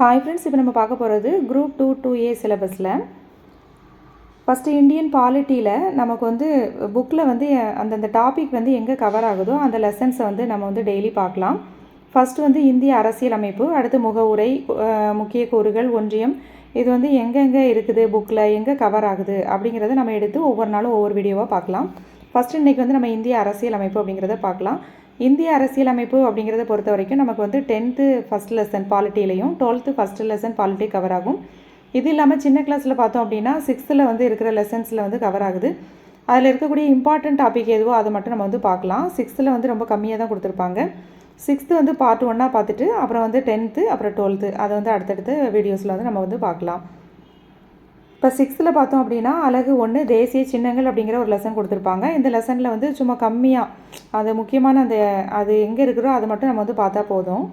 Hi friends இப்போ நம்ம பார்க்க போகிறது குரூப் டூ டூ ஏ சிலபஸில் ஃபஸ்ட்டு இந்தியன் பாலிட்டியில் நமக்கு வந்து புக்கில் வந்து அந்தந்த டாபிக் வந்து எங்கே கவர் ஆகுதோ அந்த லெசன்ஸை வந்து நம்ம வந்து டெய்லி பார்க்கலாம். ஃபஸ்ட்டு வந்து இந்திய அரசியலமைப்பு அடுத்து முகவுரை முக்கிய கூறுகள் ஒன்றியம். இது வந்து எங்கெங்கே இருக்குது புக்கில் எங்கே கவர் ஆகுது அப்படிங்கிறத நம்ம எடுத்து ஒவ்வொரு நாளும் ஒவ்வொரு வீடியோவாக பார்க்கலாம். ஃபஸ்ட்டு இன்றைக்கி வந்து நம்ம இந்திய அரசியலமைப்பு அப்படிங்கிறத பார்க்கலாம். இந்திய அரசியலமைப்பு அப்படிங்கிறத பொறுத்த வரைக்கும் நமக்கு வந்து tenth first lesson பாலிட்டிலையும் twelfth first lesson polity cover ஆகும். இது இல்லாமல் சின்ன கிளாஸில் பார்த்தோம் அப்படின்னா சிக்ஸ்த்தில் வந்து இருக்கிற லெசன்ஸில் வந்து கவர் ஆகுது. அதில் இருக்கக்கூடிய இம்பார்ட்டன்ட் டாபிக் எதுவோ அதை மட்டும் நம்ம வந்து பார்க்கலாம். சிக்ஸ்த்தில் வந்து ரொம்ப கம்மியாக தான் கொடுத்துருப்பாங்க. சிக்ஸ்த்து வந்து பார்ட் ஒன்னாக பார்த்துட்டு அப்புறம் வந்து டென்த்து அப்புறம் டுவெல்த்து அதை வந்து அடுத்தடுத்து வீடியோஸில் வந்து நம்ம வந்து பார்க்கலாம். இப்போ சிக்ஸ்த்தில் பார்த்தோம் அப்படின்னா அழகு ஒன்று தேசிய சின்னங்கள் அப்படிங்கிற ஒரு லெசன் கொடுத்துருப்பாங்க. இந்த லெசனில் வந்து சும்மா கம்மியாக அது முக்கியமான அந்த அது எங்கே இருக்கிறோ அதை மட்டும் நம்ம வந்து பார்த்தா போதும்.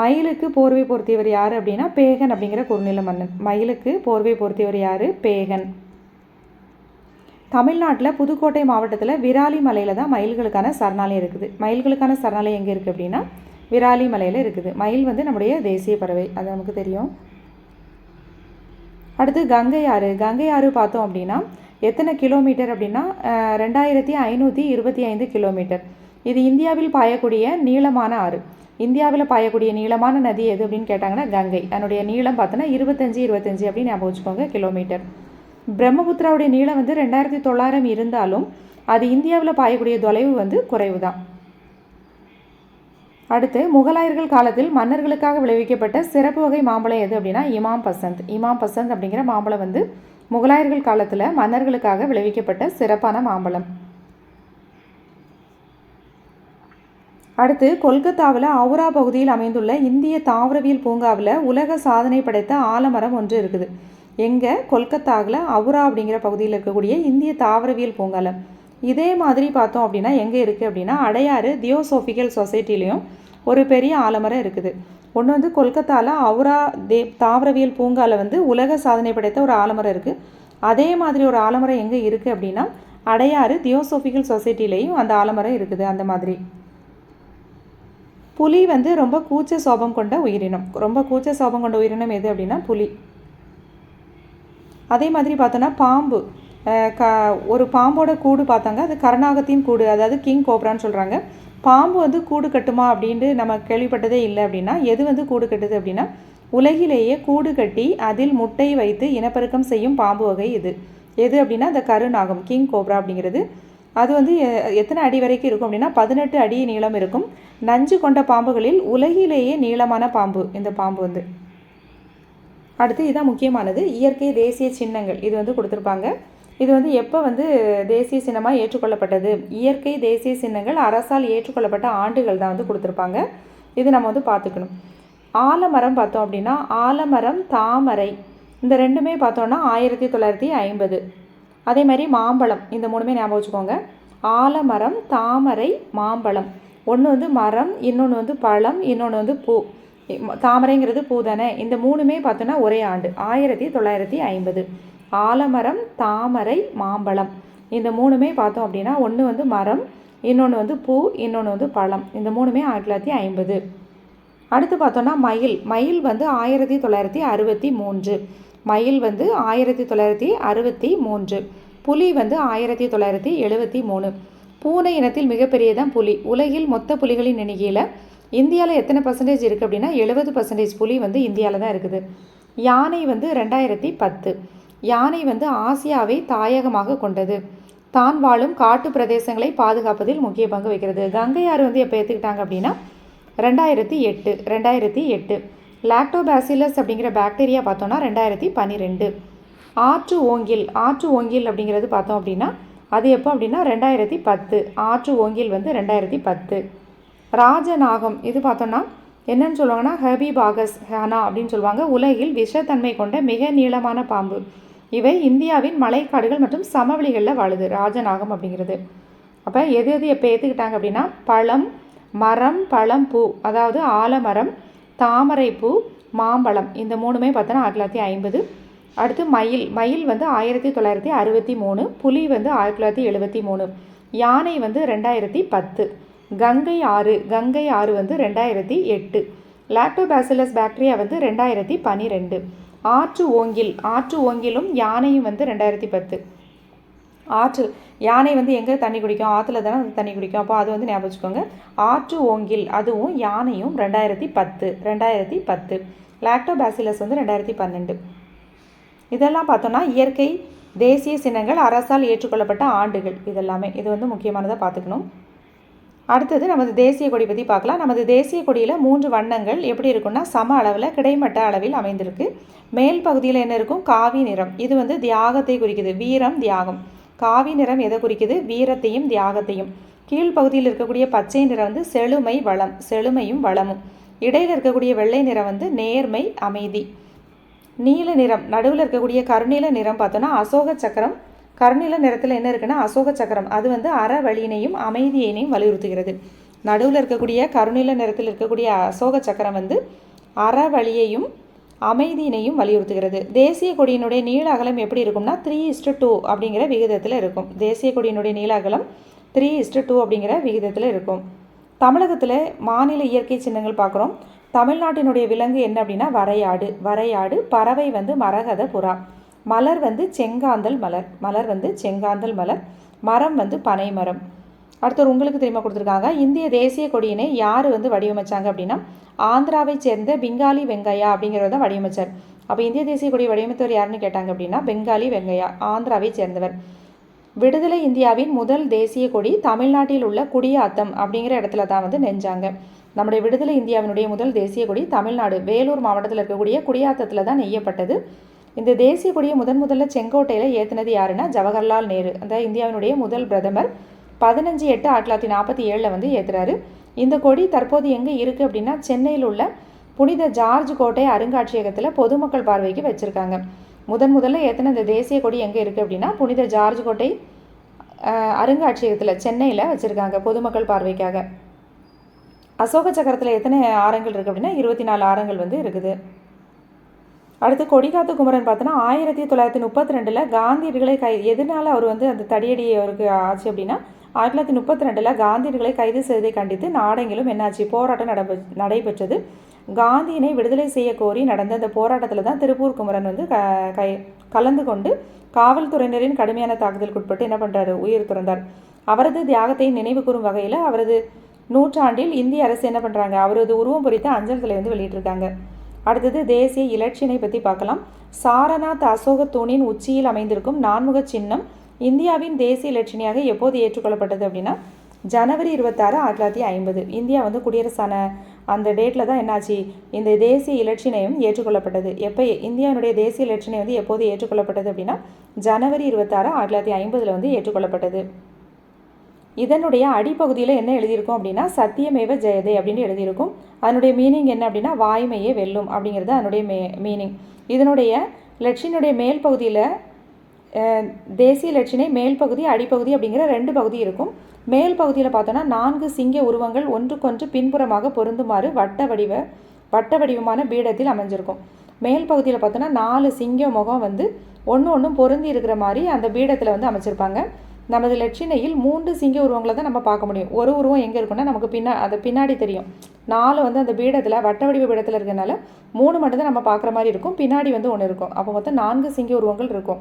மயிலுக்கு போர்வை பொருத்தியவர் யார் அப்படின்னா பேகன் அப்படிங்கிற குறுநில மன்னன். மயிலுக்கு போர்வை பொருத்தியவர் யார்? பேகன். தமிழ்நாட்டில் புதுக்கோட்டை மாவட்டத்தில் விராலி மலையில் தான் மயில்களுக்கான சரணாலயம் இருக்குது. மயில்களுக்கான சரணாலயம் எங்கே இருக்குது அப்படின்னா விராலி மலையில் இருக்குது. மயில் வந்து நம்முடைய தேசிய பறவை. அது நமக்கு தெரியும். அடுத்து கங்கை ஆறு. கங்கை ஆறு பார்த்தோம் அப்படின்னா எத்தனை கிலோமீட்டர் அப்படின்னா ரெண்டாயிரத்தி ஐநூற்றி இருபத்தி ஐந்து கிலோமீட்டர். இது இந்தியாவில் பாயக்கூடிய நீளமான ஆறு. இந்தியாவில் பாயக்கூடிய நீளமான நதி எது அப்படின்னு கேட்டாங்கன்னா கங்கை. அதனுடைய நீளம் பார்த்தோன்னா இருபத்தஞ்சி இருபத்தஞ்சி அப்படின்னு ஞாபகம் வச்சுக்கோங்க கிலோமீட்டர். பிரம்மபுத்திராவுடைய நீளம் வந்து ரெண்டாயிரத்தி தொள்ளாயிரம் இருந்தாலும் அது இந்தியாவில் பாயக்கூடிய தொலைவு வந்து குறைவு தான் அடுத்து முகலாயர்கள் காலத்தில் மன்னர்களுக்காக விளைவிக்கப்பட்ட சிறப்பு வகை மாம்பழம் எது அப்படின்னா இமாம் பசந்த். இமாம் பசந்த் அப்படிங்கிற மாம்பழம் வந்து முகலாயர்கள் காலத்தில் மன்னர்களுக்காக விளைவிக்கப்பட்ட சிறப்பான மாம்பழம். அடுத்து கொல்கத்தாவில் அவுரா பகுதியில் அமைந்துள்ள இந்திய தாவரவியல் பூங்காவில் உலக சாதனை படைத்த ஆலமரம் ஒன்று இருக்குது. எங்கே கொல்கத்தாவில் அவுரா அப்படிங்கிற பகுதியில் இருக்கக்கூடிய இந்திய தாவரவியல் பூங்காவில் இதே மாதிரி பார்த்தோம் அப்படின்னா எங்கே இருக்குது அப்படின்னா அடையாறு தியோசோஃபிக்கல் சொசைட்டிலையும் ஒரு பெரிய ஆலமரம் இருக்குது. ஒன்று வந்து கொல்கத்தாவில் அவுரா தே தாவரவியல் பூங்காவில் வந்து உலக சாதனை படைத்த ஒரு ஆலமரம் இருக்குது அதே மாதிரி ஒரு ஆலமரம் எங்கே இருக்குது அப்படின்னா அடையாறு தியோசோஃபிக்கல் சொசைட்டிலையும் அந்த ஆலமரம் இருக்குது அந்த மாதிரி. புலி வந்து ரொம்ப கூச்ச சோபம் கொண்ட உயிரினம். ரொம்ப கூச்ச சோபம் கொண்ட உயிரினம் எது அப்படின்னா புலி. அதே மாதிரி பார்த்தோன்னா பாம்பு. க ஒரு பாம்போட கூடு பார்த்தாங்க. அது கருணாகத்தின் கூடு அதாவது கிங் கோப்ரான்னு சொல்கிறாங்க பாம்பு வந்து கூடு கட்டுமா அப்படின்ட்டு நம்ம கேள்விப்பட்டதே இல்லை அப்படின்னா எது வந்து கூடு கட்டுது அப்படின்னா உலகிலேயே கூடு கட்டி அதில் முட்டை வைத்து இனப்பெருக்கம் செய்யும் பாம்பு வகை இது. எது அப்படின்னா அந்த கருநாகம் கிங் கோப்ரா அப்படிங்கிறது. அது வந்து எ- எத்தனை அடி வரைக்கும் இருக்கும் அப்படின்னா பதினெட்டு அடி நீளம் இருக்கும். நஞ்சு கொண்ட பாம்புகளில் உலகிலேயே நீளமான பாம்பு இந்த பாம்பு வந்து. அடுத்து இதான் முக்கியமானது. இயற்கை தேசிய சின்னங்கள் இது வந்து கொடுத்துருப்பாங்க. இது வந்து எப்போ வந்து தேசிய சின்னமாக ஏற்றுக்கொள்ளப்பட்டது? இயற்கை தேசிய சின்னங்கள் அரசால் ஏற்றுக்கொள்ளப்பட்ட ஆண்டுகள் தான் வந்து கொடுத்துருப்பாங்க. இது நம்ம வந்து பார்த்துக்கணும். ஆலமரம் பார்த்தோம் அப்படின்னா ஆலமரம் தாமரை இந்த ரெண்டுமே பார்த்தோன்னா ஆயிரத்தி தொள்ளாயிரத்தி ஐம்பது. அதே மாதிரி மாம்பழம் இந்த மூணுமே ஞாபகம் வச்சுக்கோங்க. ஆலமரம் தாமரை மாம்பழம். ஒன்று வந்து மரம் இன்னொன்று வந்து பழம் இன்னொன்று வந்து பூ. தாமரைங்கிறது பூ தானே? இந்த மூணுமே பார்த்தோன்னா ஒரே ஆண்டு ஆயிரத்தி தொள்ளாயிரத்தி ஐம்பது. ஆலமரம் தாமரை மாம்பழம். இந்த மூணுமே பார்த்தோம் அப்படின்னா ஒன்று வந்து மரம் இன்னொன்று வந்து பூ இன்னொன்று வந்து பழம். இந்த மூணுமே ஆயிரத்தி தொள்ளாயிரத்தி ஐம்பது. அடுத்து பார்த்தோன்னா மயில். மயில் வந்து ஆயிரத்தி தொள்ளாயிரத்தி அறுபத்தி மூன்று. மயில் வந்து ஆயிரத்தி தொள்ளாயிரத்தி அறுபத்தி மூன்று. புலி வந்து ஆயிரத்தி தொள்ளாயிரத்தி எழுபத்தி மூணு. பூனை இனத்தில் மிகப்பெரியதான் புலி. உலகில் மொத்த புலிகளின் எண்ணிக்கையில் இந்தியாவில் எத்தனை பர்சன்டேஜ் இருக்குது அப்படின்னா எழுபது பர்சன்டேஜ் புலி வந்து இந்தியாவில் தான் இருக்குது. யானை வந்து ரெண்டாயிரத்தி பத்து. யானை வந்து ஆசியாவை தாயகமாக கொண்டது. தான் வாழும் காட்டு பிரதேசங்களை பாதுகாப்பதில் முக்கிய பங்கு வகிக்கிறது. கங்கை ஆறு வந்து எப்போ ஏற்றுக்கிட்டாங்க அப்படின்னா ரெண்டாயிரத்தி எட்டு ரெண்டாயிரத்தி எட்டு. லாக்டோபாசிலஸ் அப்படிங்கிற பாக்டீரியா பார்த்தோன்னா ரெண்டாயிரத்தி பன்னிரெண்டு. ஆற்று ஓங்கில் ஆற்று ஓங்கில் அப்படிங்கிறது பார்த்தோம் அப்படின்னா அது எப்போ அப்படின்னா ரெண்டாயிரத்தி பத்து. ஆற்று ஓங்கில் வந்து ரெண்டாயிரத்தி பத்து. ராஜநாகம் இது பார்த்தோன்னா என்னன்னு சொல்லுவாங்கன்னா ஹெபிபாகஸ் ஹானா அப்படின்னு சொல்லுவாங்க. உலகில் விஷத்தன்மை கொண்ட மிக நீளமான பாம்பு. இவை இந்தியாவின் மலைக்காடுகள் மற்றும் சமவெளிகளில் வாழுது ராஜநாகம் அப்படிங்கிறது. அப்போ எது எது எப்போ ஏற்றுக்கிட்டாங்க அப்படின்னா பழம் மரம் பழம் பூ அதாவது ஆலமரம் தாமரை பூ மாம்பழம் இந்த மூணுமே பார்த்தோன்னா ஆயிரத்தி தொள்ளாயிரத்தி ஐம்பது. அடுத்து மயில் மயில் வந்து ஆயிரத்தி தொள்ளாயிரத்தி அறுபத்தி மூணு புலி வந்து ஆயிரத்தி தொள்ளாயிரத்தி எழுபத்தி மூணு யானை வந்து ரெண்டாயிரத்தி பத்து கங்கை ஆறு கங்கை ஆறு வந்து ரெண்டாயிரத்தி எட்டு லாக்டோபாசிலஸ் பாக்டீரியா வந்து ரெண்டாயிரத்தி பன்னிரெண்டு ஆற்று ஓங்கில் ஆற்று ஓங்கிலும் யானையும் வந்து ரெண்டாயிரத்தி பத்து. ஆற்று யானை வந்து எங்கே தண்ணி குடிக்கும்? ஆற்றுல தானே வந்து தண்ணி குடிக்கும். அப்போ அது வந்து ஞாபகம் வச்சுக்கோங்க. ஆற்று ஓங்கில் அதுவும் யானையும் ரெண்டாயிரத்தி பத்து ரெண்டாயிரத்தி பத்து. லாக்டோபாசிலஸ் வந்து ரெண்டாயிரத்தி பன்னெண்டு. இதெல்லாம் பார்த்தோன்னா இயற்கை தேசிய சின்னங்கள் அரசால் ஏற்றுக்கொள்ளப்பட்ட ஆண்டுகள் இதெல்லாமே. இது வந்து முக்கியமானதாக பார்த்துக்கணும். அடுத்தது நமது தேசிய கொடி பற்றி பார்க்கலாம். நமது தேசிய கொடியில் மூன்று வண்ணங்கள் எப்படி இருக்குன்னா சம அளவில் கிடைமட்ட அளவில் அமைந்திருக்கு. மேல் பகுதியில் என்ன இருக்கும்? காவி நிறம். இது வந்து தியாகத்தை குறிக்குது. வீரம் தியாகம். காவி நிறம் எதை குறிக்குது? வீரத்தையும் தியாகத்தையும். கீழ்ப்பகுதியில் இருக்கக்கூடிய பச்சை நிறம் வந்து செழுமை வளம். செழுமையும் வளமும். இடையில் இருக்கக்கூடிய வெள்ளை நிறம் வந்து நேர்மை அமைதி. நீல நிறம். நடுவில் இருக்கக்கூடிய கருநீல நிறம் பார்த்தோன்னா அசோக சக்கரம் கருநீல நிறத்தில் என்ன இருக்குன்னா அசோக சக்கரம். அது வந்து அற வழியினையும் அமைதியினையும் வலியுறுத்துகிறது. நடுவில் இருக்கக்கூடிய கருநீல நிறத்தில் இருக்கக்கூடிய அசோக சக்கரம் வந்து அற வழியையும் அமைதியினையும் வலியுறுத்துகிறது. தேசிய கொடியினுடைய நீள அகலம் எப்படி இருக்கும்னா த்ரீ இஸ்டு டூ அப்படிங்கிற விகிதத்தில் இருக்கும். தேசிய கொடியினுடைய நீள அகலம் த்ரீ இஸ்டு டூ அப்படிங்கிற விகிதத்தில் இருக்கும். தமிழகத்தில் மாநில இயற்கை சின்னங்கள் பார்க்குறோம். தமிழ்நாட்டினுடைய விலங்கு என்ன அப்படின்னா வரையாடு. வரையாடு பறவை வந்து மரகத புறா. மலர் வந்து செங்காந்தல் மலர். மலர் வந்து செங்காந்தல் மலர். மரம் வந்து பனை மரம். அடுத்தவர் உங்களுக்கு தெரியுமா கொடுத்துருக்காங்க. இந்திய தேசிய கொடியினை யார் வந்து வடிவமைச்சாங்க அப்படின்னா ஆந்திராவை சேர்ந்த பெங்காலி வெங்கையா அப்படிங்கிறத தான் வடிவமைச்சார். அப்போ இந்திய தேசிய கொடி வடிவமைத்தவர் யாருன்னு கேட்டாங்க அப்படின்னா பெங்காலி வெங்கையா ஆந்திராவை சேர்ந்தவர். விடுதலை இந்தியாவின் முதல் தேசிய கொடி தமிழ்நாட்டில் உள்ள குடியாத்தம் அப்படிங்கிற இடத்துல தான் வந்து நெஞ்சாங்க. நம்முடைய விடுதலை இந்தியாவினுடைய முதல் தேசிய கொடி தமிழ்நாடு. வேலூர் மாவட்டத்தில் இருக்கக்கூடிய குடியாத்தத்தில் தான் நெய்யப்பட்டது. இந்த தேசிய கொடியை முதன் முதல்ல செங்கோட்டையில் ஏற்றினது யாருன்னா ஜவஹர்லால் நேரு. அந்த இந்தியாவினுடைய முதல் பிரதமர் பதினஞ்சு எட்டு ஆயிரத்தி தொள்ளாயிரத்தி நாற்பத்தி ஏழில் வந்து ஏற்றுறாரு இந்த கொடி தற்போது எங்கே இருக்குது அப்படின்னா சென்னையில் உள்ள புனித ஜார்ஜ் கோட்டை அருங்காட்சியகத்தில் பொதுமக்கள் பார்வைக்கு வச்சுருக்காங்க. முதன் முதல்ல ஏற்றின இந்த தேசிய கொடி எங்கே இருக்குது அப்படின்னா புனித ஜார்ஜ் கோட்டை அருங்காட்சியகத்தில் சென்னையில் வச்சுருக்காங்க பொதுமக்கள் பார்வைக்காக. அசோக சக்கரத்தில் எத்தனை ஆரங்கள் இருக்குது அப்படின்னா இருபத்தி நாலு ஆரங்கள் வந்து இருக்குது. அடுத்து கொடிகாத்து குமரன் பார்த்தோன்னா ஆயிரத்தி தொள்ளாயிரத்தி முப்பத்தி ரெண்டில் காந்தியடிகளை கை எதனால் அவர் வந்து அந்த தடியடி அவருக்கு ஆச்சு அப்படின்னா ஆயிரத்தி தொள்ளாயிரத்தி முப்பத்தி ரெண்டில் காந்தியடிகளை கைது செய்ததை கண்டித்து நாடெங்கிலும் என்னாச்சு போராட்டம் நடப்ப நடைபெற்றது. காந்தியினை விடுதலை செய்ய கோரி நடந்த அந்த போராட்டத்தில் தான் திருப்பூர் குமரன் வந்து க கை கலந்து கொண்டு காவல்துறையினரின் கடுமையான தாக்குதலுக்குட்பட்டு என்ன பண்ணுறாரு உயிர் துறந்தார். அவரது தியாகத்தை நினைவு கூறும் வகையில் அவரது நூற்றாண்டில் இந்திய அரசு என்ன பண்ணுறாங்க அவரது உருவம் பொறித்த அஞ்சல் தலை வந்து வெளியிட்டிருக்காங்க. அடுத்தது தேசிய இலட்சியனை பற்றி பார்க்கலாம். சாரநாத் அசோக தூணின் உச்சியில் அமைந்திருக்கும் நான்முக சின்னம் இந்தியாவின் தேசிய இலட்சணியாக எப்போது ஏற்றுக்கொள்ளப்பட்டது அப்படின்னா ஜனவரி இருபத்தாறு ஆயிரத்தி தொள்ளாயிரத்தி ஐம்பது. இந்தியா வந்து குடியரசான அந்த டேட்டில் தான் என்னாச்சு? இந்த தேசிய இலட்சினையும் ஏற்றுக்கொள்ளப்பட்டது. எப்போ இந்தியாவுடைய தேசிய இலட்சினை வந்து எப்போது ஏற்றுக்கொள்ளப்பட்டது அப்படின்னா ஜனவரி இருபத்தாறு ஆயிரத்தி தொள்ளாயிரத்தி ஐம்பதில் வந்து ஏற்றுக்கொள்ளப்பட்டது. இதனுடைய அடிப்பகுதியில் என்ன எழுதியிருக்கும் அப்படின்னா சத்தியமேவ ஜெயதே அப்படின்னு எழுதியிருக்கும். அதனுடைய மீனிங் என்ன அப்படின்னா வாய்மையே வெல்லும் அப்படிங்கிறது அதனுடைய மே மீனிங் இதனுடைய லட்சினுடைய மேல் பகுதியில் தேசிய லட்சினை மேல் பகுதி அடிப்பகுதி அப்படிங்கிற ரெண்டு பகுதி இருக்கும். மேல் பகுதியில் பார்த்தோன்னா நான்கு சிங்க உருவங்கள் ஒன்றுக்கொன்று பின்புறமாக பொருந்துமாறு வட்ட வடிவ வட்ட வடிவமான பீடத்தில் அமைஞ்சிருக்கும். மேல் பகுதியில் பார்த்தோன்னா நாலு சிங்க முகம் வந்து ஒன்று ஒன்றும் பொருந்தி இருக்கிற மாதிரி அந்த பீடத்தில் வந்து அமைச்சிருப்பாங்க. நமது லட்சினையில் மூன்று சிங்க உருவங்களை தான் நம்ம பார்க்க முடியும். ஒரு உருவம் எங்கே இருக்குன்னா நமக்கு பின்னா அது பின்னாடி தெரியும். நாலு வந்து அந்த பீடத்தில் வட்ட வடிவ பீடத்தில் இருக்கிறனால மூணு மட்டும்தான் நம்ம பார்க்குற மாதிரி இருக்கும். பின்னாடி வந்து ஒன்று இருக்கும். அப்போ மொத்தம் நான்கு சிங்க உருவங்கள் இருக்கும்.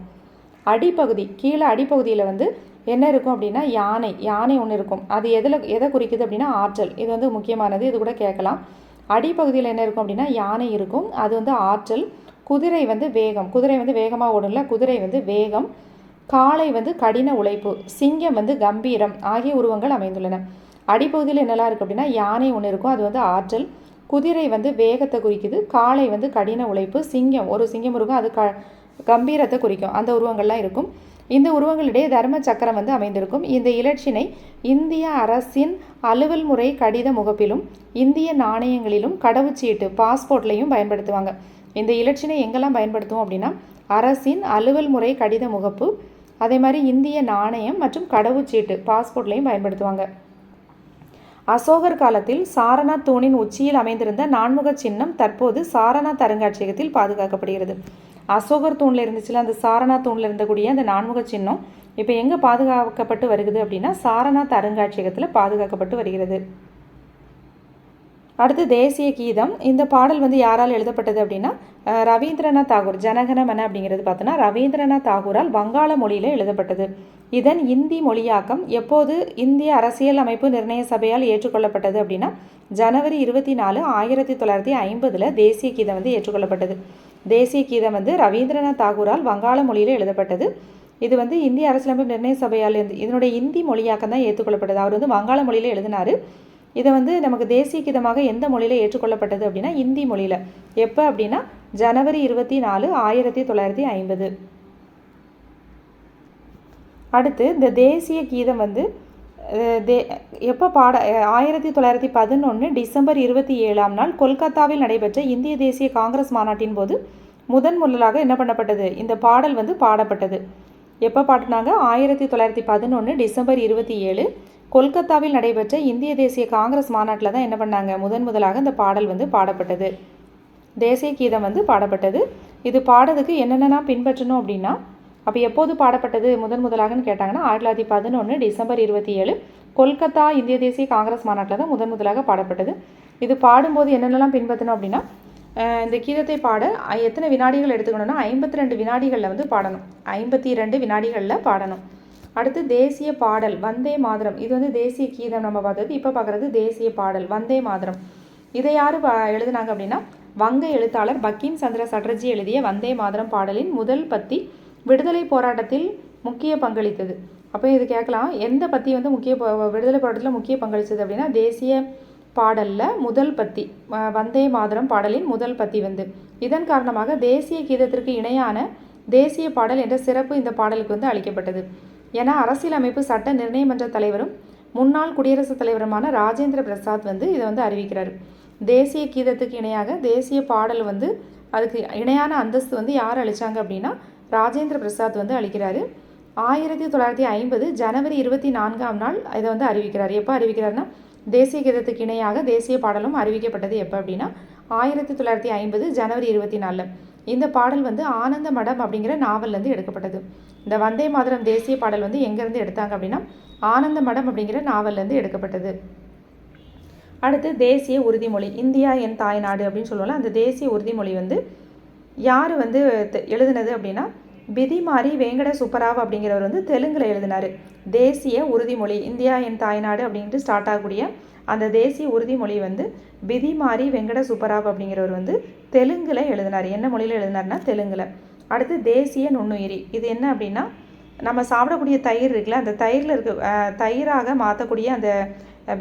அடிப்பகுதி கீழே அடிப்பகுதியில் வந்து என்ன இருக்கும் அப்படின்னா யானை யானை ஒன்று இருக்கும். அது எதில் எதை குறிக்குது அப்படின்னா ஆற்றல். இது வந்து முக்கியமானது. இது கூட கேட்கலாம். அடிப்பகுதியில் என்ன இருக்கும் அப்படின்னா யானை இருக்கும். அது வந்து ஆற்றல். குதிரை வந்து வேகம். குதிரை வந்து வேகமாக ஓடும்ல. குதிரை வந்து வேகம். காளை வந்து கடின உழைப்பு சிங்கம் வந்து கம்பீரம் ஆகிய உருவங்கள் அமைந்துள்ளன. அடிப்பகுதியில் என்னெல்லாம் இருக்குது அப்படின்னா யானை ஒன்று இருக்கும். அது வந்து ஆற்றல். குதிரை வந்து வேகத்தை குறிக்குது. காளை வந்து கடின உழைப்பு சிங்கம் ஒரு சிங்கம் இருக்கும். அது க கம்பீரத்தை குறிக்கும். அந்த உருவங்கள்லாம் இருக்கும். இந்த உருவங்களிடையே தர்ம சக்கரம் வந்து அமைந்திருக்கும். இந்த இலட்சினை இந்திய அரசின் அலுவல் முறை கடித முகப்பிலும் இந்திய நாணயங்களிலும் கடவுச்சீட்டு பாஸ்போர்ட்லையும் பயன்படுத்துவாங்க. இந்த இலட்சினை எங்கெல்லாம் பயன்படுத்துவோம் அப்படின்னா அரசின் அலுவல் முறை கடித முகப்பு அதே மாதிரி இந்திய நாணயம் மற்றும் கடவுச்சீட்டு பாஸ்போர்ட்லையும் பயன்படுத்துவாங்க. அசோகர் காலத்தில் சாரநாத் தூணின் உச்சியில் அமைந்திருந்த நான்முக சின்னம் தற்போது சாரநாத் அருங்காட்சியகத்தில் பாதுகாக்கப்படுகிறது. அசோகர் தூணில் இருந்துச்சுல அந்த சாரநாத் தூணில் இருந்தக்கூடிய அந்த நான்முக சின்னம் இப்போ எங்கே பாதுகாக்கப்பட்டு வருகிறது அப்படின்னா சாரநாத் அருங்காட்சியகத்தில் பாதுகாக்கப்பட்டு வருகிறது. அடுத்து தேசிய கீதம். இந்த பாடல் வந்து யாரால் எழுதப்பட்டது அப்படின்னா ரவீந்திரநாத் தாகூர் ஜனகணமன அப்படிங்கிறது பார்த்தோன்னா ரவீந்திரநாத் தாகூரால் வங்காள மொழியில் எழுதப்பட்டது. இதன் இந்தி மொழியாக்கம் எப்போது இந்திய அரசியல் அமைப்பு நிர்ணய சபையால் ஏற்றுக்கொள்ளப்பட்டது அப்படின்னா ஜனவரி இருபத்தி நாலு ஆயிரத்தி தொள்ளாயிரத்தி ஐம்பதில் தேசிய கீதம் வந்து ஏற்றுக்கொள்ளப்பட்டது. தேசிய கீதம் வந்து ரவீந்திரநாத் தாகூரால் வங்காள மொழியில் எழுதப்பட்டது. இது வந்து இந்திய அரசியலமைப்பு நிர்ணய சபையால் இருந்து இதனுடைய இந்தி மொழியாக்கம் தான் ஏற்றுக்கொள்ளப்பட்டது. அவர் வந்து வங்காள மொழியில் எழுதினார். இதை வந்து நமக்கு தேசிய கீதமாக எந்த மொழியில் ஏற்றுக்கொள்ளப்பட்டது அப்படின்னா இந்தி மொழியில். எப்போ அப்படின்னா ஜனவரி இருபத்தி நாலு ஆயிரத்தி தொள்ளாயிரத்தி ஐம்பது. அடுத்து இந்த தேசிய கீதம் வந்து தே எப்போ பாட ஆயிரத்தி தொள்ளாயிரத்தி பதினொன்று டிசம்பர் இருபத்தி ஏழாம் நாள் கொல்கத்தாவில் நடைபெற்ற இந்திய தேசிய காங்கிரஸ் மாநாட்டின் போது முதன் முதலாக என்ன பண்ணப்பட்டது? இந்த பாடல் வந்து பாடப்பட்டது. எப்போ பாடினாங்க ஆயிரத்தி தொள்ளாயிரத்தி பதினொன்று டிசம்பர் இருபத்தி ஏழு கொல்கத்தாவில் நடைபெற்ற இந்திய தேசிய காங்கிரஸ் மாநாட்டில் தான் என்ன பண்ணாங்க? முதன் முதலாக இந்த பாடல் வந்து பாடப்பட்டது. தேசிய கீதம் வந்து பாடப்பட்டது. இது பாடதுக்கு என்னென்னலாம் பின்பற்றணும் அப்படின்னா அப்போ எப்போது பாடப்பட்டது முதன் முதலாகன்னு கேட்டாங்கன்னா ஆயிரத்தி தொள்ளாயிரத்தி பதினொன்று டிசம்பர் இருபத்தி ஏழு கொல்கத்தா இந்திய தேசிய காங்கிரஸ் மாநாட்டில் தான் முதன் முதலாக பாடப்பட்டது. இது பாடும்போது என்னென்னலாம் பின்பற்றணும் அப்படின்னா இந்த கீதத்தை பாட எத்தனை வினாடிகள் எடுத்துக்கணும்னா ஐம்பத்தி ரெண்டு வினாடிகளில் வந்து பாடணும். ஐம்பத்தி ரெண்டு வினாடிகளில் பாடணும். அடுத்து தேசிய பாடல் வந்தே மாதரம். இது வந்து தேசிய கீதம் நம்ம பார்த்தது. இப்போ பார்க்குறது தேசிய பாடல் வந்தே மாதரம். இதை யார் எழுதுனாங்க அப்படின்னா வங்க எழுத்தாளர் பக்கிம் சந்திர சட்டர்ஜி எழுதிய வந்தே மாதரம் பாடலின் முதல் பத்தி விடுதலை போராட்டத்தில் முக்கிய பங்களித்தது. அப்போ இது கேட்கலாம் எந்த பத்தி வந்து முக்கிய விடுதலை போராட்டத்தில் முக்கிய பங்களித்தது அப்படின்னா தேசிய பாடலில் முதல் பத்தி வந்தே மாதரம் பாடலின் முதல் பத்தி வந்து. இதன் காரணமாக தேசிய கீதத்திற்கு இணையான தேசிய பாடல் என்ற சிறப்பு இந்த பாடலுக்கு வந்து அளிக்கப்பட்டது. என அரசியலமைப்பு சட்ட நிர்ணயமன்ற தலைவரும் முன்னாள் குடியரசுத் தலைவருமான ராஜேந்திர பிரசாத் வந்து இதை வந்து அறிவிக்கிறார். தேசிய கீதத்துக்கு இணையாக தேசிய பாடல் வந்து அதுக்கு இணையான அந்தஸ்து வந்து யார் அளித்தாங்க அப்படின்னா ராஜேந்திர பிரசாத் வந்து அளிக்கிறாரு. ஆயிரத்தி தொள்ளாயிரத்தி ஐம்பது ஜனவரி இருபத்தி நான்காம் நாள் இதை வந்து அறிவிக்கிறார். எப்போ அறிவிக்கிறாருன்னா தேசிய கீதத்துக்கு இணையாக தேசிய பாடலும் அறிவிக்கப்பட்டது எப்போ அப்படின்னா ஆயிரத்தி தொள்ளாயிரத்தி ஐம்பது ஜனவரி இருபத்தி நாலில். இந்த பாடல் வந்து ஆனந்த மடம் அப்படிங்கிற நாவல்லேருந்து எடுக்கப்பட்டது. இந்த வந்தே மாதரம் தேசிய பாடல் வந்து எங்கேருந்து எடுத்தாங்க அப்படின்னா ஆனந்த மடம் அப்படிங்கிற நாவல்லேருந்து எடுக்கப்பட்டது. அடுத்து தேசிய உறுதிமொழி இந்தியா என் தாய்நாடு அப்படின்னு சொல்லுவோம்ல அந்த தேசிய உறுதிமொழி வந்து யார் வந்து எழுதுனது அப்படின்னா பிதிமாரி வேங்கட சுப்பராவ் அப்படிங்கிறவர் வந்து தெலுங்கில் எழுதினார். தேசிய உறுதிமொழி இந்தியா என் தாய்நாடு அப்படின்ட்டு ஸ்டார்ட் ஆகக்கூடிய அந்த தேசிய உறுதிமொழி வந்து பிதிமாரி வெங்கட சுப்பராவ் அப்படிங்கிறவர் வந்து தெலுங்கில் எழுதினார். என்ன மொழியில் எழுதினார்னா தெலுங்கில். அடுத்து தேசிய நுண்ணுயிரி. இது என்ன அப்படின்னா நம்ம சாப்பிடக்கூடிய தயிர் இருக்குல்ல அந்த தயிரில் இருக்க தயிராக மாற்றக்கூடிய அந்த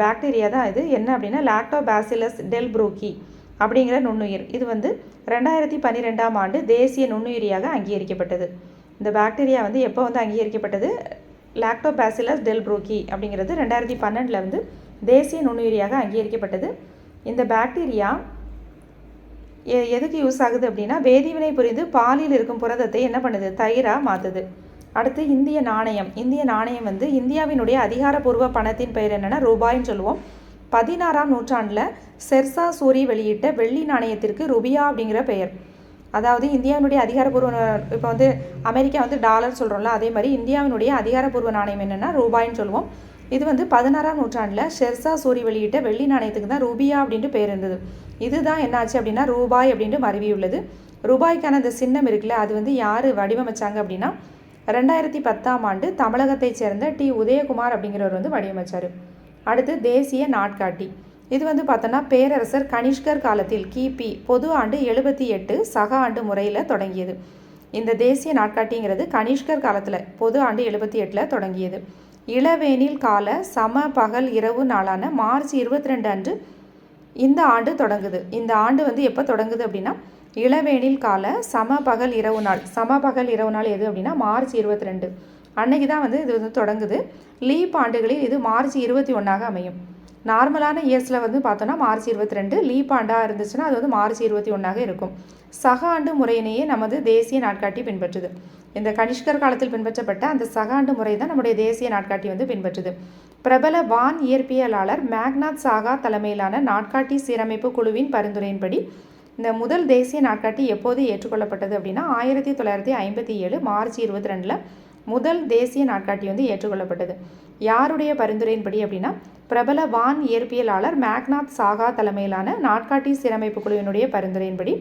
பாக்டீரியா தான் இது. என்ன அப்படின்னா லாக்டோபாசிலஸ் டெல் ப்ரூக்கி அப்படிங்கிற நுண்ணுயிர். இது வந்து ரெண்டாயிரத்தி பன்னிரெண்டாம் ஆண்டு தேசிய நுண்ணுயிரியாக அங்கீகரிக்கப்பட்டது. இந்த பாக்டீரியா வந்து எப்போ வந்து அங்கீகரிக்கப்பட்டது? லாக்டோபாசிலஸ் டெல் ப்ரூக்கி அப்படிங்கிறது ரெண்டாயிரத்தி பன்னெண்டில் வந்து தேசிய நுண்ணுயிரியாக அங்கீகரிக்கப்பட்டது. இந்த பாக்டீரியா எ- எதுக்கு யூஸ் ஆகுது அப்படின்னா வேதிவினை புரிந்து பாலில் இருக்கும் புரதத்தை என்ன பண்ணுது? தயிராக மாற்றுது அடுத்து இந்திய நாணயம். இந்திய நாணயம் வந்து இந்தியாவினுடைய அதிகாரப்பூர்வ பணத்தின் பெயர் என்னென்னா ரூபாய்ன்னு சொல்லுவோம். பதினாறாம் நூற்றாண்டில் செர்சா சூரி வெளியிட்ட வெள்ளி நாணயத்திற்கு ருபியா அப்படிங்கிற பெயர். அதாவது இந்தியாவினுடைய அதிகாரப்பூர்வ இப்போ வந்து அமெரிக்கா வந்து டாலர் சொல்கிறோம்ல அதே மாதிரி இந்தியாவினுடைய அதிகாரப்பூர்வ நாணயம் என்னென்னா ரூபாய்ன்னு சொல்லுவோம். இது வந்து பதினாறாம் நூற்றாண்டில் ஷெர்சா சூரி வெளியிட்ட வெள்ளி நாணயத்துக்கு தான் ரூபியா அப்படின்ட்டு பேர் இருந்தது. இதுதான் என்னாச்சு அப்படின்னா ரூபாய் அப்படின்ட்டு மருவியுள்ளது ரூபாய்க்கான அந்த சின்னம் இருக்குல்ல அது வந்து யார் வடிவமைச்சாங்க அப்படின்னா ரெண்டாயிரத்தி பத்தாம் ஆண்டு தமிழகத்தைச் சேர்ந்த டி. உதயகுமார் அப்படிங்கிறவர் வந்து வடிவமைச்சார். அடுத்து தேசிய நாட்காட்டி. இது வந்து பார்த்தோன்னா பேரரசர் கனிஷ்கர் காலத்தில் கிபி பொது ஆண்டு எழுபத்தி எட்டு சக ஆண்டு முறையில் தொடங்கியது. இந்த தேசிய நாட்காட்டிங்கிறது கனிஷ்கர் காலத்தில் பொது ஆண்டு எழுபத்தி எட்டில் தொடங்கியது. இளவேனில் கால சம பகல் இரவு நாளான மார்ச் இருபத்தி ரெண்டு அன்று இந்த ஆண்டு தொடங்குது. இந்த ஆண்டு வந்து எப்போ தொடங்குது அப்படின்னா இளவேனில் கால சம பகல் இரவு நாள். சம பகல் இரவு நாள் எது அப்படின்னா மார்ச் இருபத்தி ரெண்டு. அன்னைக்கு தான் வந்து இது வந்து தொடங்குது. லீப் ஆண்டுகளில் இது மார்ச் இருபத்தி ஒன்றாக அமையும். நார்மலான இயர்ஸில் வந்து பார்த்தோன்னா மார்ச் இருபத்தி ரெண்டு லீப் ஆண்டாக இருந்துச்சுன்னா அது வந்து மார்ச் இருபத்தி ஒன்றாக இருக்கும். சக ஆண்டு முறையினையே நமது தேசிய நாட்காட்டி பின்பற்றுது. இந்த கனிஷ்கர் காலத்தில் பின்பற்றப்பட்ட அந்த சக ஆண்டு முறை தான் நம்முடைய தேசிய நாட்காட்டி வந்து பின்பற்றுது. பிரபல வான் இயற்பியலாளர் மேக்நாத் சாகா தலைமையிலான நாட்காட்டி சீரமைப்பு குழுவின் பரிந்துரையின்படி இந்த முதல் தேசிய நாட்காட்டி எப்போது ஏற்றுக்கொள்ளப்பட்டது அப்படின்னா ஆயிரத்தி தொள்ளாயிரத்தி ஐம்பத்தி ஏழு மார்ச் இருபத்தி ரெண்டில் முதல் தேசிய நாட்காட்டி வந்து ஏற்றுக்கொள்ளப்பட்டது. யாருடைய பரிந்துரையின்படி அப்படின்னா பிரபல வான் இயற்பியலாளர் மேக்நாத் சாகா தலைமையிலான நாட்காட்டி சீரமைப்பு குழுவினுடைய பரிந்துரையின்படி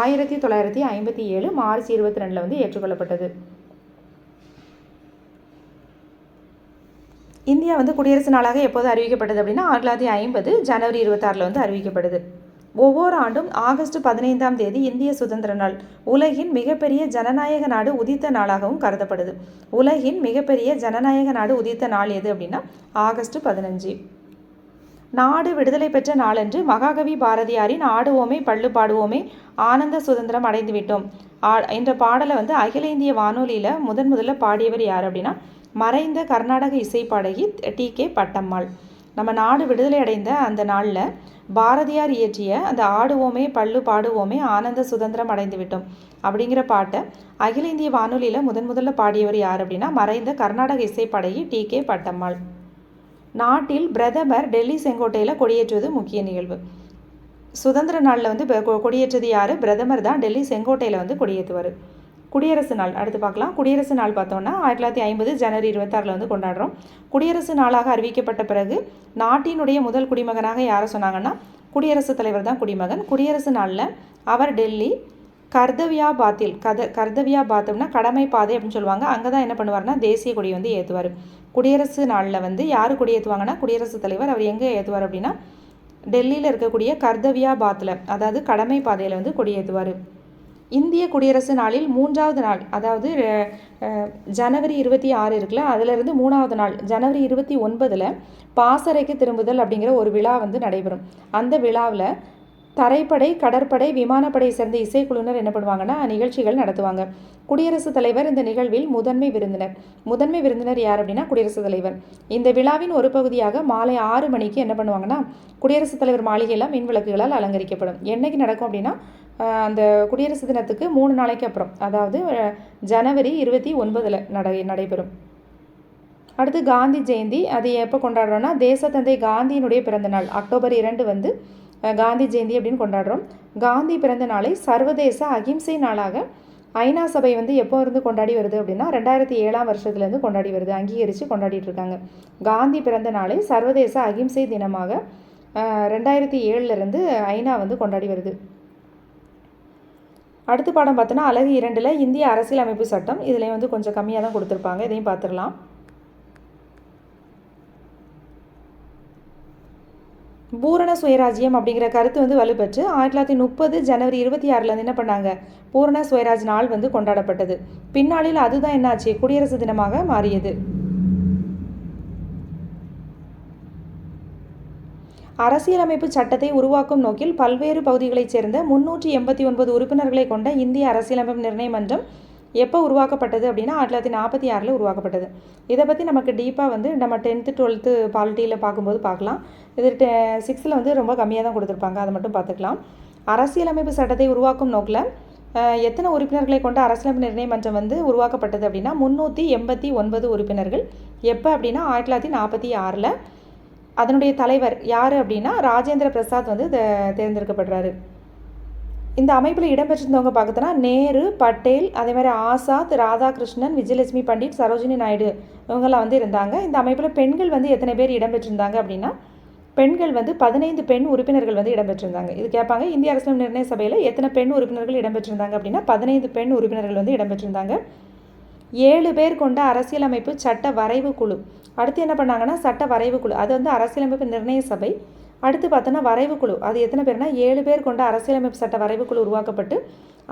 ஆயிரத்தி தொள்ளாயிரத்தி ஐம்பத்தி ஏழு மார்ச் இருபத்தி ரெண்டில் வந்து ஏற்றுக்கொள்ளப்பட்டது. இந்தியா வந்து குடியரசு நாளாக எப்போது அறிவிக்கப்பட்டது அப்படின்னா ஆயிரத்தி தொள்ளாயிரத்தி ஐம்பது ஜனவரி இருபத்தாறில் வந்து அறிவிக்கப்படுது ஒவ்வொரு ஆண்டும் ஆகஸ்ட் பதினைந்தாம் தேதி இந்திய சுதந்திர நாள். உலகின் மிகப்பெரிய ஜனநாயக நாடு உதித்த நாளாகவும் கருதப்படுது. உலகின் மிகப்பெரிய ஜனநாயக நாடு உதித்த நாள் எது அப்படின்னா ஆகஸ்ட் பதினஞ்சு. நாடு விடுதலை பெற்ற நாளன்று மகாகவி பாரதியாரின் ஆடுவோமே பள்ளு பாடுவோமே ஆனந்த சுதந்திரம் அடைந்து விட்டோம் என்ற பாடலை வந்து அகில இந்திய வானொலியில் முதன் முதல்ல பாடியவர் யார் அப்படின்னா மறைந்த கர்நாடக இசை பாடகி டி கே பட்டம்மாள். நம்ம நாடு விடுதலை அடைந்த அந்த நாளில் பாரதியார் இயற்றிய அந்த ஆடுவோமே பள்ளு பாடுவோமே ஆனந்த சுதந்திரம் அடைந்து விட்டோம் அப்படிங்கிற பாட்டை அகில இந்திய வானொலியில் முதன் முதல்ல பாடியவர் யார் அப்படின்னா மறைந்த கர்நாடக இசைப்படையை டி கே பட்டம்மாள். நாட்டில் பிரதமர் டெல்லி செங்கோட்டையில் கொடியேற்றுவது முக்கிய நிகழ்வு. சுதந்திர நாளில் வந்து கொடியேற்றது யார்? பிரதமர் தான் டெல்லி செங்கோட்டையில் வந்து கொடியேற்றுவார். குடியரசு நாள் அடுத்து பார்க்கலாம். குடியரசு நாள் பார்த்தோன்னா ஆயிரத்தி தொள்ளாயிரத்தி ஐம்பது ஜனவரி இருபத்தாறில் வந்து கொண்டாடுறோம். குடியரசு நாளாக அறிவிக்கப்பட்ட பிறகு நாட்டினுடைய முதல் குடிமகனாக யாரை சொன்னாங்கன்னா குடியரசுத் தலைவர் தான் குடிமகன். குடியரசு நாளில் அவர் டெல்லி கர்தவியா பாத்தில் கத கர்தவியாபாத்தம்னா கடமை பாதை அப்படின்னு சொல்லுவாங்க. அங்கே தான் என்ன பண்ணுவார்னா தேசிய கொடி வந்து ஏற்றுவார் குடியரசு நாளில் வந்து யார் கொடி ஏற்றுவாங்கன்னா குடியரசுத் தலைவர் அவர் எங்கே ஏற்றுவார் அப்படின்னா டெல்லியில் இருக்கக்கூடிய கர்தவியா பாத்தில் அதாவது கடமை பாதையில் வந்து கொடி ஏற்றுவார் இந்திய குடியரசு நாளில் மூன்றாவது நாள் அதாவது ஜனவரி இருபத்தி ஆறு இருக்குல்ல அதிலிருந்து மூணாவது நாள் ஜனவரி இருபத்தி ஒன்பதில் பாசறைக்கு திரும்புதல் அப்படிங்கிற ஒரு விழா வந்து நடைபெறும். அந்த விழாவில் தரைப்படை கடற்படை விமானப்படை சேர்ந்த இசைக்குழுவினர் என்ன பண்ணுவாங்கன்னா நிகழ்ச்சிகள் நடத்துவாங்க. குடியரசுத் தலைவர் இந்த நிகழ்வில் முதன்மை விருந்தினர். முதன்மை விருந்தினர் யார் அப்படின்னா குடியரசுத் தலைவர். இந்த விழாவின் ஒரு பகுதியாக மாலை ஆறு மணிக்கு என்ன பண்ணுவாங்கன்னா குடியரசுத் தலைவர் மாளிகையெல்லாம் மின் விளக்குகளால் அலங்கரிக்கப்படும். என்னைக்கு நடக்கும் அப்படின்னா அந்த குடியரசு தினத்துக்கு மூணு நாளைக்கு அப்புறம் அதாவது ஜனவரி இருபத்தி ஒன்பதில் நடை நடைபெறும். அடுத்து காந்தி ஜெயந்தி. அது எப்போ கொண்டாடுறோன்னா தேசத்தந்தை காந்தியினுடைய பிறந்தநாள் அக்டோபர் இரண்டு வந்து காந்தி ஜெயந்தி அப்படின்னு கொண்டாடுறோம். காந்தி பிறந்த நாளை சர்வதேச அகிம்சை நாளாக ஐநா சபை வந்து எப்போ இருந்து கொண்டாடி வருது அப்படின்னா ரெண்டாயிரத்தி ஏழாம் வருஷத்துலேருந்து கொண்டாடி வருது அங்கீகரித்து கொண்டாடிட்டு இருக்காங்க. காந்தி பிறந்த நாளை சர்வதேச அகிம்சை தினமாக ரெண்டாயிரத்தி ஏழுலேருந்து ஐநா வந்து கொண்டாடி வருது. அடுத்த பாடம் பார்த்தோன்னா அழகு இரண்டில் இந்திய அரசியலமைப்பு சட்டம். இதில் வந்து கொஞ்சம் கம்மியாக தான் கொடுத்துருப்பாங்க. இதையும் பார்த்துடலாம். பூரண சுயராஜ்யம் அப்படிங்கிற கருத்து வந்து வலுப்பெற்று ஆயிரத்தி தொள்ளாயிரத்தி முப்பது ஜனவரி இருபத்தி ஆறில் என்ன பண்ணாங்க? பூரண சுயராஜ் நாள் வந்து கொண்டாடப்பட்டது. பின்னாளில் அதுதான் என்னாச்சு? குடியரசு தினமாக மாறியது. அரசியலமைப்பு சட்டத்தை உருவாக்கும் நோக்கில் பல்வேறு பகுதிகளைச் சேர்ந்த முன்னூற்றி எண்பத்தி ஒன்பது உறுப்பினர்களை கொண்ட இந்திய அரசியலமைப்பு நிர்ணய மன்றம் எப்போ உருவாக்கப்பட்டது அப்படின்னா ஆயிரத்தி தொள்ளாயிரத்தி நாற்பத்தி ஆறில் உருவாக்கப்பட்டது. இதை பற்றி நமக்கு டீப்பாக வந்து நம்ம டென்த்து டுவெல்த்து பாலிட்டியில் பார்க்கும்போது பார்க்கலாம். இது டெ சிக்ஸ்த்தில் வந்து ரொம்ப கம்மியாக தான் கொடுத்துருப்பாங்க. அதை மட்டும் பார்த்துக்கலாம். அரசியலமைப்பு சட்டத்தை உருவாக்கும் நோக்கில் எத்தனை உறுப்பினர்களை கொண்ட அரசியலமைப்பு நிர்ணய மன்றம் வந்து உருவாக்கப்பட்டது அப்படின்னா முந்நூற்றி எண்பத்தி ஒன்பது உறுப்பினர்கள். எப்போ அப்படின்னா ஆயிரத்தி தொள்ளாயிரத்தி நாற்பத்தி ஆறில். அதனுடைய தலைவர் யார் அப்படின்னா ராஜேந்திர பிரசாத் வந்து தேர்ந்தெடுக்கப்படுறாரு. இந்த அமைப்பில் இடம்பெற்றிருந்தவங்க பார்த்தோன்னா நேரு பட்டேல் அதே மாதிரி ஆசாத் ராதாகிருஷ்ணன் விஜயலட்சுமி பண்டிட் சரோஜினி நாயுடு இவங்கெல்லாம் வந்து இருந்தாங்க. இந்த அமைப்பில் பெண்கள் வந்து எத்தனை பேர் இடம்பெற்றிருந்தாங்க அப்படின்னா பெண்கள் வந்து பதினைந்து பெண் உறுப்பினர்கள் வந்து இடம்பெற்றிருந்தாங்க. இது கேட்பாங்க இந்திய அரசியல் நிர்ணய சபையில் எத்தனை பெண் உறுப்பினர்கள் இடம்பெற்றிருந்தாங்க அப்படின்னா பதினைந்து பெண் உறுப்பினர்கள் வந்து இடம்பெற்றிருந்தாங்க. ஏழு பேர் கொண்ட அரசியலமைப்பு சட்ட வரைவு குழு. அடுத்து என்ன பண்ணாங்கன்னா சட்ட வரைவு குழு. அது வந்து அரசியலமைப்பு நிர்ணய சபை. அடுத்து பார்த்தோன்னா வரைவு குழு. அது எத்தனை பேர்னா ஏழு பேர் கொண்ட அரசியலமைப்பு சட்ட வரைவு குழு உருவாக்கப்பட்டு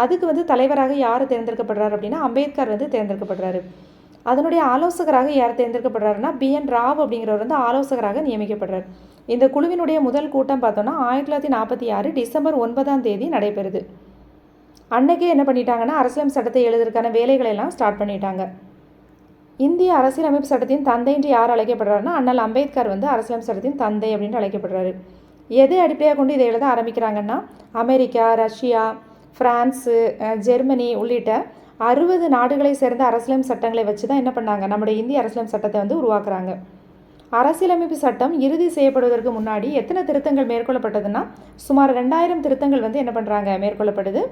அதுக்கு வந்து தலைவராக யார் தேர்ந்தெடுக்கப்படுறாரு அப்படின்னா அம்பேத்கர் வந்து தேர்ந்தெடுக்கப்படுறாரு. அதனுடைய ஆலோசகராக யார் தேர்ந்தெடுக்கப்படுறாருன்னா பி என் ராவ் அப்படிங்கிறவர் வந்து ஆலோசகராக நியமிக்கப்படுறார். இந்த குழுவினுடைய முதல் கூட்டம் பார்த்தோன்னா ஆயிரத்தி தொள்ளாயிரத்தி நாற்பத்தி ஆறு டிசம்பர் ஒன்பதாம் தேதி நடைபெறுது. அன்னைக்கே என்ன பண்ணிட்டாங்கன்னா அரசியலமைப்பு சட்டத்தை எழுதுறதுக்கான வேலைகளை எல்லாம் ஸ்டார்ட் பண்ணிட்டாங்க. இந்திய அரசியலமைப்பு சட்டத்தின் தந்தை என்று யார் அழைக்கப்படுறாருன்னா அண்ணல் அம்பேத்கர் வந்து அரசியலமைப்பு சட்டத்தின் தந்தை அப்படின்னு அழைக்கப்படுறாரு. எது அடிப்படையாக கொண்டு இதை எழுத ஆரம்பிக்கிறாங்கன்னா அமெரிக்கா ரஷ்யா ஃப்ரான்ஸு ஜெர்மனி உள்ளிட்ட அறுபது நாடுகளை சேர்ந்த அரசியலமைப்பு சட்டங்களை வச்சு தான் என்ன பண்ணாங்க? நம்முடைய இந்திய அரசியலமைப்பு சட்டத்தை வந்து உருவாக்குறாங்க. அரசியலமைப்பு சட்டம் இறுதி செய்யப்படுவதற்கு முன்னாடி எத்தனை திருத்தங்கள் மேற்கொள்ளப்பட்டதுன்னா சுமார் ரெண்டாயிரம் திருத்தங்கள் வந்து என்ன பண்ணுறாங்க மேற்கொள்ளப்படுது.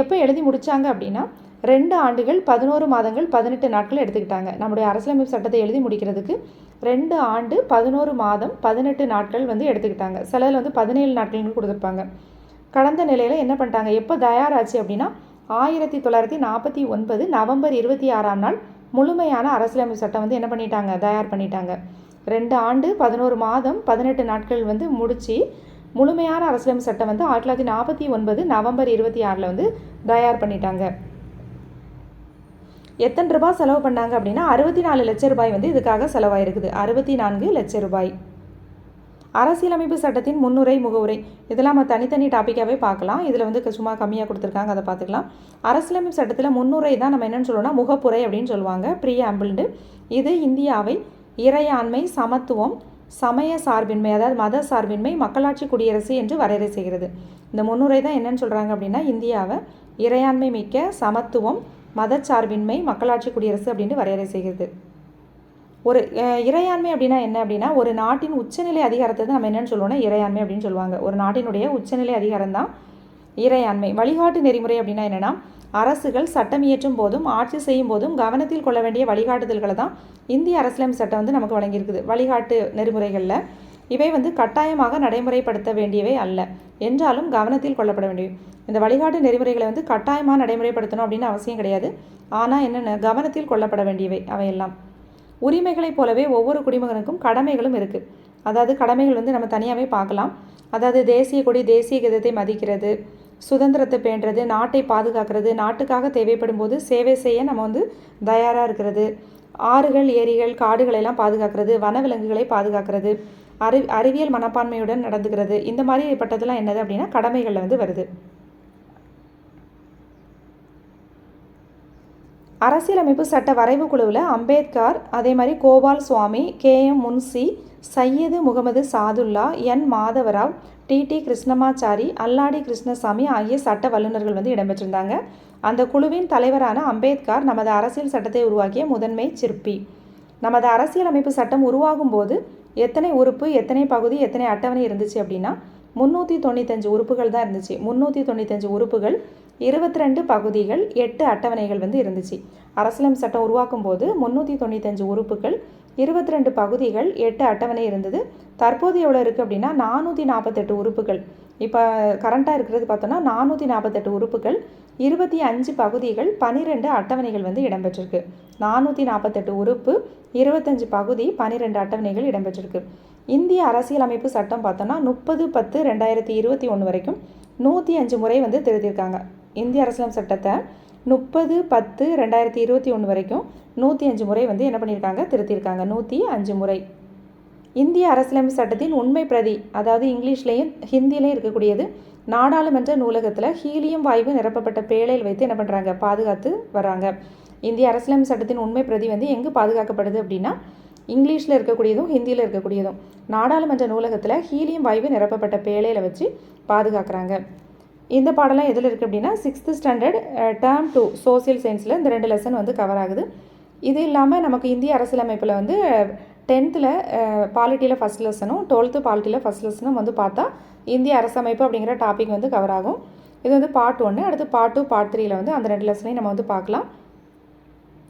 எப்போ எழுதி முடித்தாங்க அப்படின்னா ரெண்டு ஆண்டுகள் பதினோரு மாதங்கள் பதினெட்டு நாட்கள் எடுத்துக்கிட்டாங்க. நம்முடைய அரசியலமைப்பு சட்டத்தை எழுதி முடிக்கிறதுக்கு ரெண்டு ஆண்டு பதினோரு மாதம் பதினெட்டு நாட்கள் வந்து எடுத்துக்கிட்டாங்க. சிலதில் வந்து பதினேழு நாட்கள்னு கொடுத்துருப்பாங்க. கடந்த நிலையில் என்ன பண்ணிட்டாங்க? எப்போ தயாராச்சு அப்படின்னா ஆயிரத்தி தொள்ளாயிரத்தி நாற்பத்தி ஒன்பது நவம்பர் இருபத்தி ஆறாம் நாள் முழுமையான அரசியலமைப்பு சட்டம் வந்து என்ன பண்ணிட்டாங்க? தயார் பண்ணிட்டாங்க. ரெண்டு ஆண்டு பதினோரு மாதம் பதினெட்டு நாட்கள் வந்து முடித்து முழுமையான அரசியலமைப்பு சட்டம் வந்து ஆயிரத்தி தொள்ளாயிரத்தி நாற்பத்தி ஒன்பது நவம்பர் இருபத்தி ஆறில் வந்து தயார் பண்ணிட்டாங்க. எத்தனை ரூபாய் செலவு பண்ணாங்க அப்படின்னா அறுபத்தி நாலு லட்ச ரூபாய் வந்து இதுக்காக செலவாயிருக்குது. அறுபத்தி நான்கு லட்ச ரூபாய். அரசியலமைப்பு சட்டத்தின் முன்னுரை முகவுரை. இதெல்லாம் நம்ம தனித்தனி டாப்பிக்காகவே பார்க்கலாம். இதில் வந்து சும்மா கம்மியாக கொடுத்துருக்காங்க அதை பார்த்துக்கலாம். அரசியலமைப்பு சட்டத்தில் முன்னுரை தான் நம்ம என்னென்னு சொல்லுவோம்னா முகப்புரை அப்படின்னு சொல்லுவாங்க. ப்ரீஆம்பிள்டு இது இந்தியாவை இறையாண்மை சமத்துவம் சமய சார்பின்மை அதாவது மத சார்பின்மை மக்களாட்சி குடியரசு என்று வரையறை செய்கிறது. இந்த முன்னுரை தான் என்னென்னு சொல்கிறாங்க அப்படின்னா இந்தியாவை இறையாண்மை மிக்க சமத்துவம் மதச்சார்பின்மை மக்களாட்சி குடியரசு அப்படின்னு வரையறை செய்கிறது. ஒரு இறையாண்மை அப்படின்னா என்ன அப்படின்னா ஒரு நாட்டின் உச்சநிலை அதிகாரத்தை நம்ம என்னென்னு சொல்லுவோம்னா இறையாண்மை அப்படின்னு சொல்லுவாங்க. ஒரு நாட்டினுடைய உச்சநிலை அதிகாரம் தான் இறையாண்மை. வழிகாட்டு நெறிமுறை அப்படின்னா என்னென்னா அரசுகள் சட்டம் இயற்றும் போதும் ஆட்சி செய்யும் போதும் கவனத்தில் கொள்ள வேண்டிய வழிகாட்டுதல்களை தான் இந்திய அரசியலமைப்பு சட்டம் வந்து நமக்கு வழங்கியிருக்குது. வழிகாட்டு நெறிமுறைகளில் இவை வந்து கட்டாயமாக நடைமுறைப்படுத்த வேண்டியவை அல்ல. என்றாலும் கவனத்தில் கொள்ளப்பட வேண்டியவை இந்த வழிகாட்டு நெறிமுறைகளை வந்து கட்டாயமாக நடைமுறைப்படுத்தணும் அப்படின்னு அவசியம் கிடையாது. ஆனால் என்னென்ன? கவனத்தில் கொள்ளப்பட வேண்டியவை அவையெல்லாம். உரிமைகளைப் போலவே ஒவ்வொரு குடிமகனுக்கும் கடமைகளும் இருக்குது அதாவது கடமைகள் வந்து நம்ம தனியாகவே பார்க்கலாம். அதாவது தேசிய கொடி தேசிய கீதத்தை மதிக்கிறது சுதந்திரத்தை பேண்டுறது நாட்டை பாதுகாக்கிறது நாட்டுக்காக தேவைப்படும் போது சேவை செய்ய நம்ம வந்து தயாராக இருக்கிறது. ஆறுகள் ஏரிகள் காடுகளை எல்லாம் பாதுகாக்கிறது வனவிலங்குகளை பாதுகாக்கிறது. அறி அறிவியல் மனப்பான்மையுடன் நடந்துக்கிறது இந்த மாதிரி பட்டதெல்லாம் என்னது அப்படின்னா கடமைகளில் வந்து வருது. அரசியலமைப்பு சட்ட வரைவு குழுவில் அம்பேத்கர் அதே மாதிரி Gopalaswami K. M. Munshi Syed Mohammad Saadulla N. Madhavrao T T Krishnamachari Alladi Krishnaswamy ஆகிய சட்ட வல்லுநர்கள் வந்து இடம்பெற்றிருந்தாங்க. அந்த குழுவின் தலைவரான அம்பேத்கர் நமது அரசியல் சட்டத்தை உருவாக்கிய முதன்மை சிற்பி. நமது அரசியலமைப்பு சட்டம் உருவாகும் போது எத்தனை உறுப்பு எத்தனை பகுதி எத்தனை அட்டவணை இருந்துச்சு அப்படின்னா முந்நூற்றி தொண்ணூத்தஞ்சு உறுப்புகள் தான் இருந்துச்சு. முந்நூற்றி தொண்ணூத்தஞ்சு உறுப்புகள் இருபத்தி ரெண்டு பகுதிகள் எட்டு அட்டவணைகள் வந்து இருந்துச்சு. அரசியலமைப்பு சட்டம் உருவாக்கும் போது முந்நூற்றி தொண்ணூத்தஞ்சு உறுப்புகள் இருபத்தி ரெண்டு பகுதிகள் எட்டு அட்டவணை இருந்தது. தற்போது எவ்வளோ இருக்குது அப்படின்னா நானூற்றி நாற்பத்தெட்டு உறுப்புகள். இப்போ கரண்ட்டாக இருக்கிறது பார்த்தோன்னா நானூற்றி நாற்பத்தெட்டு உறுப்புகள் இருபத்தி அஞ்சு பகுதிகள் பனிரெண்டு அட்டவணைகள் வந்து இடம்பெற்றிருக்கு. நானூற்றி நாற்பத்தெட்டு உறுப்பு இருபத்தஞ்சு பகுதி பனிரெண்டு அட்டவணைகள் இடம்பெற்றிருக்கு. இந்திய அரசியலமைப்பு சட்டம் பார்த்தோன்னா முப்பது பத்து ரெண்டாயிரத்தி இருபத்தி ஒன்று வரைக்கும் நூற்றி அஞ்சு முறை வந்து திருத்தியிருக்காங்க. இந்திய அரசியலமைப்பு சட்டத்தை முப்பது பத்து ரெண்டாயிரத்தி இருபத்தி ஒன்று வரைக்கும் நூற்றி அஞ்சு முறை வந்து என்ன பண்ணியிருக்காங்க? திருத்தியிருக்காங்க. நூற்றி அஞ்சு முறை. இந்திய அரசியலமைப்பு சட்டத்தின் உண்மை பிரதி அதாவது இங்கிலீஷ்லேயும் ஹிந்திலையும் இருக்கக்கூடியது நாடாளுமன்ற நூலகத்தில் ஹீலியம் வாய்வு நிரப்பப்பட்ட பேழையில் வைத்து என்ன பண்ணுறாங்க பாதுகாத்து வராங்க இந்திய அரசியலமைப்பு சட்டத்தின் உண்மை பிரதி வந்து எங்கே பாதுகாக்கப்படுது அப்படின்னா இங்கிலீஷில் இருக்கக்கூடியதும் ஹிந்தியில் இருக்கக்கூடியதும். நாடாளுமன்ற நூலகத்தில் ஹீலியம் வாய்வு நிரப்பப்பட்ட பேழையில் வச்சு பாதுகாக்கிறாங்க. இந்த பாடலாம் எதில் இருக்குது அப்படின்னா sixth standard term two social சயின்ஸில் இந்த ரெண்டு லெசன் வந்து கவர் ஆகுது. இது இல்லாமல் நமக்கு இந்திய அரசியலமைப்பில் வந்து டென்த்தில் பாலிட்டியில் ஃபஸ்ட் லெசனும் டுவெல்த்து பாலிட்டியில் ஃபஸ்ட் லெசனும் வந்து பார்த்தா இந்திய அரசமைப்பு அப்படிங்கிற டாபிக் வந்து கவர் ஆகும். இது வந்து பார்ட் ஒன்று அடுத்து பார்ட் டூ பார்ட் த்ரீயில் வந்து அந்த ரெண்டு லெசனையும் நம்ம வந்து பார்க்கலாம்.